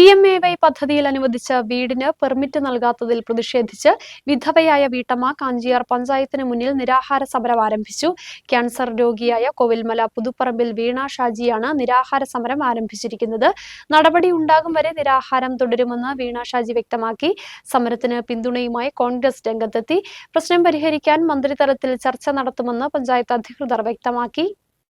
P M A Y പദ്ധതിയിൽ അനുവദിച്ച വീടിന് പെർമിറ്റ് നൽകാത്തതിൽ പ്രതിഷേധിച്ച് വിധവയായ വീട്ടമ്മ കാഞ്ചിയാർ പഞ്ചായത്തിന് മുന്നിൽ നിരാഹാര സമരം ആരംഭിച്ചു. ക്യാൻസർ രോഗിയായ കോവിൽമല പുതുപ്പറമ്പിൽ വീണ ഷാജിയാണ് നിരാഹാര സമരം ആരംഭിച്ചിരിക്കുന്നത്. നടപടി ഉണ്ടാകും വരെ നിരാഹാരം തുടരുമെന്ന് വീണ ഷാജി വ്യക്തമാക്കി. സമരത്തിന് പിന്തുണയുമായി കോൺഗ്രസ് രംഗത്തെത്തി. പ്രശ്നം പരിഹരിക്കാൻ മന്ത്രിതലത്തിൽ ചർച്ച നടത്തുമെന്ന് പഞ്ചായത്ത് അധികൃതർ വ്യക്തമാക്കി.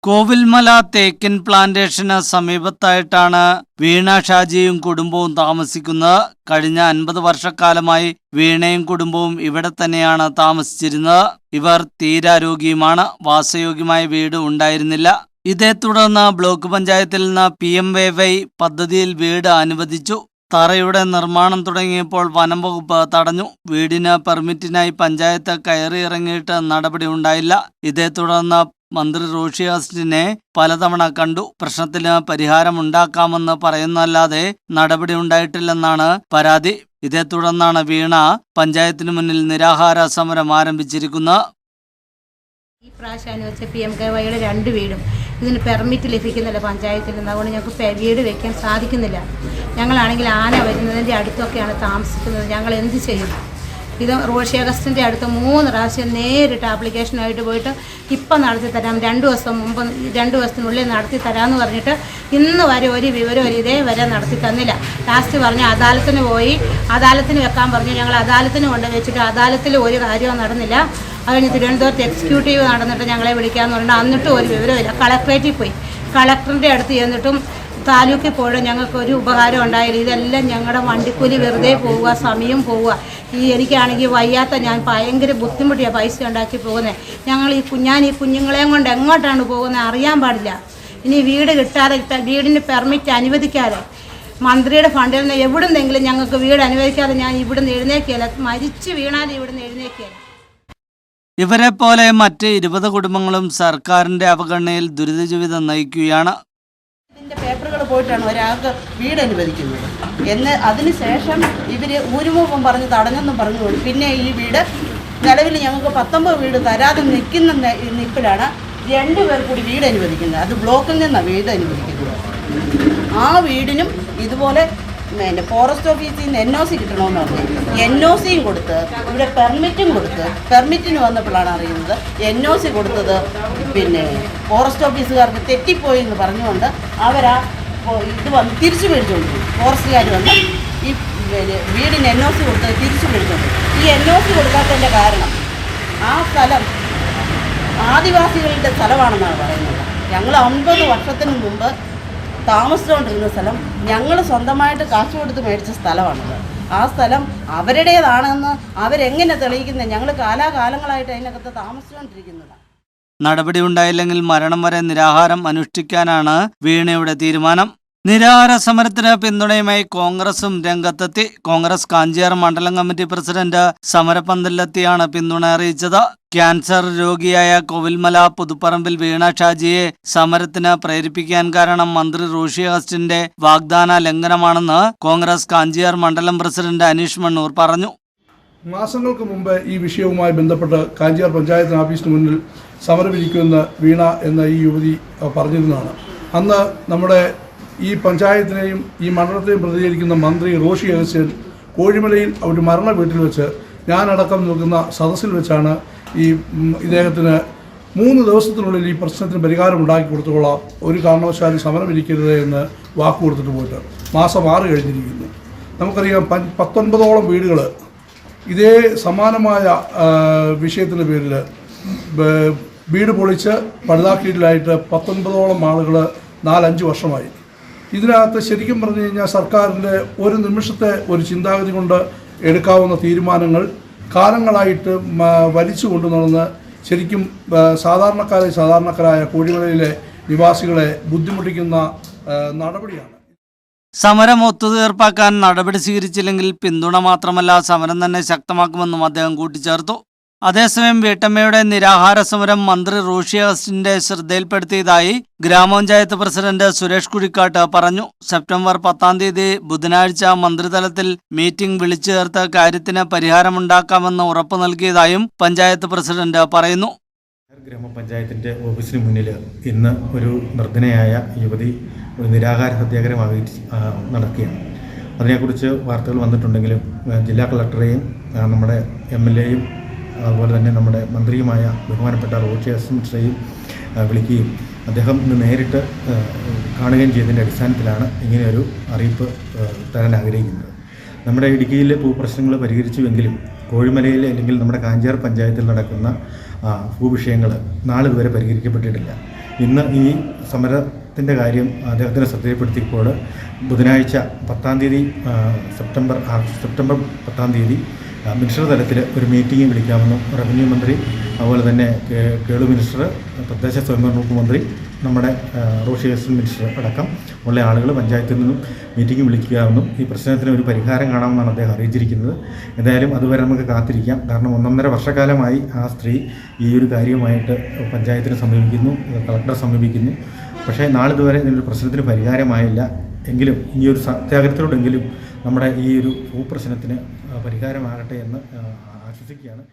കോവിൽമല തേക്കിൻ പ്ലാന്റേഷന് സമീപത്തായിട്ടാണ് വീണ ഷാജിയും കുടുംബവും താമസിക്കുന്നത്. കഴിഞ്ഞ അൻപത് വർഷക്കാലമായി വീണയും കുടുംബവും ഇവിടെ തന്നെയാണ് താമസിച്ചിരുന്നത്. ഇവർ തീരാരോഗ്യമാണ്. വാസയോഗ്യമായ വീട് ഉണ്ടായിരുന്നില്ല. ഇതേ തുടർന്ന് ബ്ലോക്ക് പഞ്ചായത്തിൽ നിന്ന് പി എം വൈ വൈ പദ്ധതിയിൽ വീട് അനുവദിച്ചു. തറയുടെ നിർമ്മാണം തുടങ്ങിയപ്പോൾ വനം വകുപ്പ് തടഞ്ഞു. വീടിന് പെർമിറ്റിനായി പഞ്ചായത്ത് കയറിയിറങ്ങിയിട്ട് നടപടി ഉണ്ടായില്ല. ഇതേ തുടർന്ന് മന്ത്രി റോഷി അഗസ്റ്റിനെ പലതവണ കണ്ടു. പ്രശ്നത്തിന് പരിഹാരമുണ്ടാക്കാമെന്ന് പറയുന്നല്ലാതെ നടപടി ഉണ്ടായിട്ടില്ലെന്നാണ് പരാതി. ഇതേ തുടർന്നാണ് വീണ പഞ്ചായത്തിനു മുന്നിൽ നിരാഹാര സമരം ആരംഭിച്ചിരിക്കുന്നത് ഈ പ്രാവശ്യം അനുവദിച്ച പി എം കെ വൈയുടെ രണ്ട് വീടും ഇതിന് പെർമിറ്റ് ലഭിക്കുന്നില്ല പഞ്ചായത്തിൽ നിന്ന്. അതുകൊണ്ട് ഞങ്ങൾക്ക് വീട് വെക്കാൻ സാധിക്കുന്നില്ല. ഞങ്ങളാണെങ്കിൽ ആന വരുന്നതിന്റെ അടുത്തൊക്കെയാണ് താമസിക്കുന്നത്. ഞങ്ങൾ എന്ത് ചെയ്യും? ഇത് റോഷി അഗസ്റ്റിന്റെ അടുത്ത് മൂന്ന് പ്രാവശ്യം നേരിട്ട് ആപ്ലിക്കേഷനായിട്ട് പോയിട്ട് ഇപ്പം നടത്തി തരാം. രണ്ട് ദിവസം മുമ്പ് രണ്ട് ദിവസത്തിനുള്ളിൽ നടത്തി തരാമെന്ന് പറഞ്ഞിട്ട് ഇന്ന് വരെ ഒരു വിവരം ഒരു ഇതേ വരെ നടത്തി തന്നില്ല. ലാസ്റ്റ് പറഞ്ഞ് അദാലത്തിന് പോയി. അദാലത്തിന് വെക്കാൻ പറഞ്ഞു. ഞങ്ങൾ അദാലത്തിന് കൊണ്ട് വെച്ചിട്ട് അദാലത്തിൽ ഒരു കാര്യവും നടന്നില്ല. അത് കഴിഞ്ഞ് തിരുവനന്തപുരത്ത് എക്സിക്യൂട്ടീവ് നടന്നിട്ട് ഞങ്ങളെ വിളിക്കാമെന്ന് പറഞ്ഞിട്ട് എന്നിട്ടും ഒരു വിവരമില്ല കളക്ട്രേറ്റിൽ പോയി. കളക്ടറിന്റെ അടുത്ത് ചെന്നിട്ടും താലൂക്കിൽ പോയിട്ട് ഞങ്ങൾക്ക് ഒരു ഉപകാരം ഉണ്ടായില്ല. ഇതെല്ലാം ഞങ്ങളുടെ വണ്ടിക്കൂലി വെറുതെ പോവുക സമയം പോവുക. ഈ എനിക്കാണെങ്കിൽ വയ്യാത്ത ഞാൻ ഭയങ്കര ബുദ്ധിമുട്ടിയാണ് പൈസ ഉണ്ടാക്കി പോകുന്നത് ഞങ്ങൾ ഈ ഞാൻ ഈ കുഞ്ഞുങ്ങളെയും കൊണ്ട് എങ്ങോട്ടാണ് പോകുന്നത് അറിയാൻ പാടില്ല. ഇനി വീട് കിട്ടാതെ വീടിന് പെർമിറ്റ് അനുവദിക്കാതെ മന്ത്രിയുടെ ഫണ്ടിൽ നിന്ന് എവിടുന്നെങ്കിലും ഞങ്ങൾക്ക് വീട് അനുവദിക്കാതെ ഞാൻ ഇവിടുന്ന് എഴുന്നേക്കില്ല മരിച്ചു വീണാലും ഇവിടുന്ന് എഴുന്നേക്കില്ല ഇവരെ പോലെ മറ്റ് ഇരുപത് കുടുംബങ്ങളും സർക്കാരിന്റെ അവഗണനയിൽ ദുരിത ജീവിതം നയിക്കുകയാണ്. ഇതിന്റെ പേപ്പറുകൾ പോയിട്ടാണ് ഒരാൾക്ക് വീട് അനുവദിക്കുന്നത്. എന്ന് അതിനുശേഷം ഇവർ ഊരുമുഖം പറഞ്ഞ് തടഞ്ഞെന്നും പറഞ്ഞു പിന്നെ ഈ വീട് നിലവിൽ ഞങ്ങൾക്ക് പത്തൊമ്പത് വീട് തരാതെ നിൽക്കുന്ന നിൽപ്പിലാണ് ഈ നിപ്പിലാണ് രണ്ട് പേർ കൂടി വീട് അനുവദിക്കുന്നത്. അത് ബ്ലോക്കിൽ നിന്നാണ് വീട് അനുവദിക്കുന്നത്. ആ വീടിനും ഇതുപോലെ പിന്നെ ഫോറസ്റ്റ് ഓഫീസിൽ നിന്ന് എൻ ഒ സി കിട്ടണമെന്ന് പറഞ്ഞു എൻ ഒ സിയും കൊടുത്ത് ഇവിടെ പെർമിറ്റും കൊടുത്ത്. പെർമിറ്റിന് വന്നപ്പോഴാണ് അറിയുന്നത് എൻ ഒ സി കൊടുത്തത് പിന്നെ ഫോറസ്റ്റ് ഓഫീസുകാർക്ക് തെറ്റിപ്പോയി എന്ന് പറഞ്ഞുകൊണ്ട് അവരാ ഇത് വന്ന് തിരിച്ചു മേടിച്ചുകൊണ്ട് ഫോറസ്റ്റുകാർ വന്ന് ഈ വീടിന് എൻ ഒ സി കൊടുത്തത് തിരിച്ചു മേടിച്ചുകൊണ്ട് ഈ എൻ ഒ സി കൊടുക്കാത്തതിന്റെ കാരണം ആ സ്ഥലം ആദിവാസികളുടെ സ്ഥലമാണെന്നാണ് പറയുന്നത്. ഞങ്ങൾ അമ്പത് വർഷത്തിന് മുമ്പ് താമസിച്ചുകൊണ്ടിരുന്ന സ്ഥലം ഞങ്ങൾ സ്വന്തമായിട്ട് കാശ് കൊടുത്ത് മേടിച്ച സ്ഥലമാണത്. ആ സ്ഥലം അവരുടേതാണെന്ന് അവരെങ്ങനെ തെളിയിക്കുന്നത് ഞങ്ങൾ കാലാകാലങ്ങളായിട്ട് അതിനകത്ത് താമസിച്ചുകൊണ്ടിരിക്കുന്നതാണ്. നടപടി ഉണ്ടായില്ലെങ്കിൽ മരണം വരെ നിരാഹാരം അനുഷ്ഠിക്കാനാണ് വീണയുടെ തീരുമാനം. നിരാഹാര സമരത്തിന് പിന്തുണയുമായി കോൺഗ്രസും രംഗത്തെത്തി. കോൺഗ്രസ് കാഞ്ചിയാർ മണ്ഡലം കമ്മിറ്റി പ്രസിഡന്റ് സമരപന്തലിലെത്തിയാണ് പിന്തുണ അറിയിച്ചത്. ക്യാൻസർ രോഗിയായ കോവിൽമല പുതുപ്പറമ്പിൽ വീണ ഷാജിയെ സമരത്തിന് പ്രേരിപ്പിക്കാൻ കാരണം മന്ത്രി റോഷി അഗസ്റ്റിന്റെ വാഗ്ദാന ലംഘനമാണെന്ന് കോൺഗ്രസ് കാഞ്ചിയാർ മണ്ഡലം പ്രസിഡന്റ് അനീഷ് മണ്ണൂർ പറഞ്ഞു. മാസങ്ങൾക്ക് മുമ്പ് ഈ വിഷയവുമായി ബന്ധപ്പെട്ട് കാഞ്ചിയാർ പഞ്ചായത്ത് ഓഫീസിന് മുന്നിൽ സമരമിരിക്കുമെന്ന് വീണ എന്ന ഈ യുവതി പറഞ്ഞിരുന്നതാണ്. അന്ന് നമ്മുടെ ഈ പഞ്ചായത്തിനെയും ഈ മണ്ഡലത്തെയും പ്രതികരിക്കുന്ന മന്ത്രി റോഷി അഗസ്ത്യൻ കോഴിമലയിൽ അവർ മരണ വീട്ടിൽ വെച്ച് ഞാനടക്കം നിൽക്കുന്ന സദസ്സിൽ വെച്ചാണ് ഈ ഇദ്ദേഹത്തിന് മൂന്ന് ദിവസത്തിനുള്ളിൽ ഈ പ്രശ്നത്തിന് പരിഹാരം ഉണ്ടാക്കി കൊടുത്തുകൊള്ളാം ഒരു കാരണവശാലും സമരം സമരമിരിക്കരുത് എന്ന് വാക്ക് കൊടുത്തിട്ട് പോയിട്ട് മാസം ആറ് കഴിഞ്ഞിരിക്കുന്നു. നമുക്കറിയാം പത്തൊൻപതോളം വീടുകൾ ഇതേ സമാനമായ വിഷയത്തിന്റെ പേരിൽ വീട് പൊളിച്ച് പഴുതാക്കീട്ടിലായിട്ട് പത്തൊൻപതോളം ആളുകൾ നാലഞ്ച് വർഷമായി. ഇതിനകത്ത് ശരിക്കും പറഞ്ഞു കഴിഞ്ഞാൽ സർക്കാരിന്റെ ഒരു നിമിഷത്തെ ഒരു ചിന്താഗതി കൊണ്ട് എടുക്കാവുന്ന തീരുമാനങ്ങൾ കാലങ്ങളായിട്ട് വലിച്ചു കൊണ്ടു നടന്ന് ശരിക്കും സാധാരണക്കാരെ സാധാരണക്കാരായ കോഴിമലയിലെ നിവാസികളെ ബുദ്ധിമുട്ടിക്കുന്ന നടപടിയാണ്. സമരം ഒത്തുതീർപ്പാക്കാൻ നടപടി സ്വീകരിച്ചില്ലെങ്കിൽ പിന്തുണ മാത്രമല്ല സമരം തന്നെ ശക്തമാക്കുമെന്നും അദ്ദേഹം കൂട്ടിച്ചേർത്തു. അതേസമയം വീട്ടമ്മയുടെ നിരാഹാര സമരം മന്ത്രി റോഷി അഗസ്റ്റിന്റെ ശ്രദ്ധയിൽപ്പെടുത്തിയതായി ഗ്രാമപഞ്ചായത്ത് പ്രസിഡന്റ് സുരേഷ് കുഴിക്കാട്ട് പറഞ്ഞു. സെപ്റ്റംബർ പത്താം തീയതി ബുധനാഴ്ച മന്ത്രിതലത്തിൽ മീറ്റിംഗ് വിളിച്ചു ചേർത്ത് കാര്യത്തിന് പരിഹാരമുണ്ടാക്കാമെന്ന് ഉറപ്പു നൽകിയതായും പഞ്ചായത്ത് പ്രസിഡന്റ് പറയുന്നു. ഗ്രാമപഞ്ചായത്തിന്റെ ഓഫീസിന് മുന്നിൽ ഇന്ന് ഒരു നിർദ്ധനയായ യുവതി ഒരു നിരാഹാര സത്യാഗ്രഹം നടക്കുകയാണ്. അതിനെക്കുറിച്ച് വാർത്തകൾ വന്നിട്ടുണ്ടെങ്കിലും ജില്ലാ കളക്ടറേയും നമ്മുടെ എം എൽ എയും അതുപോലെ തന്നെ നമ്മുടെ മന്ത്രിയുമായ ബഹുമാനപ്പെട്ട റോഷി അസംഷയും വിളിക്കുകയും അദ്ദേഹം ഇന്ന് നേരിട്ട് കാണുകയും ചെയ്തതിന്റെ അടിസ്ഥാനത്തിലാണ് ഇങ്ങനെയൊരു അറിയിപ്പ് തരാൻ ആഗ്രഹിക്കുന്നത്. നമ്മുടെ ഇടുക്കിയിലെ ഭൂപ്രശ്നങ്ങൾ പരിഹരിച്ചുവെങ്കിലും കോഴിമലയിലെ അല്ലെങ്കിൽ നമ്മുടെ കാഞ്ചാർ പഞ്ചായത്തിൽ നടക്കുന്ന ഭൂവിഷയങ്ങൾ നാളിതുവരെ പരിഹരിക്കപ്പെട്ടിട്ടില്ല. ഇന്ന് ഈ സമരത്തിന്റെ കാര്യം അദ്ദേഹത്തിനെ ശ്രദ്ധയിൽപ്പെടുത്തിയപ്പോൾ ബുധനാഴ്ച പത്താം തീയതി സെപ്റ്റംബർ സെപ്റ്റംബർ പത്താം തീയതി മിനിസ്റ്റർ തലത്തിൽ ഒരു മീറ്റിംഗ് വിളിക്കാമെന്നും റവന്യൂ മന്ത്രി അതുപോലെ തന്നെ കേളു മിനിസ്റ്റർ തദ്ദേശ സ്വയംഭരണ വകുപ്പ് മന്ത്രി നമ്മുടെ റോഷി ഹസൻ മിനിസ്റ്റർ അടക്കം ഉള്ള ആളുകൾ പഞ്ചായത്തിൽ നിന്നും മീറ്റിംഗ് വിളിക്കാമെന്നും ഈ പ്രശ്നത്തിന് ഒരു പരിഹാരം കാണാമെന്നാണ് അദ്ദേഹം അറിയിച്ചിരിക്കുന്നത്. എന്തായാലും അതുവരെ നമുക്ക് കാത്തിരിക്കാം. കാരണം ഒന്നൊന്നര വർഷക്കാലമായി ആ സ്ത്രീ ഈ ഒരു കാര്യമായിട്ട് പഞ്ചായത്തിനെ സമീപിക്കുന്നു കളക്ടറെ സമീപിക്കുന്നു. പക്ഷേ നാളിതുവരെ ഇതിനൊരു പ്രശ്നത്തിന് പരിഹാരമായില്ല. എങ്കിലും ഈ ഒരു സത്യാഗ്രഹത്തിലൂടെങ്കിലും നമ്മുടെ ഈ ഒരു ഭൂപ്രശ്നത്തിന് പരിഹാരമാകട്ടെ എന്ന് ആശ്വസിക്കുകയാണ്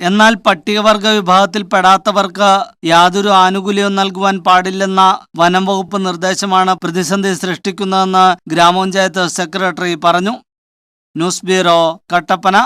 എന്നാൽ പട്ടികവർഗ വിഭാഗത്തിൽപ്പെടാത്തവർക്ക് യാതൊരു ആനുകൂല്യവും നൽകുവാൻ പാടില്ലെന്ന വനം വകുപ്പ് നിർദ്ദേശമാണ് പ്രതിസന്ധി സൃഷ്ടിക്കുന്നതെന്ന് ഗ്രാമപഞ്ചായത്ത് സെക്രട്ടറി പറഞ്ഞു. News bureau Kattappana.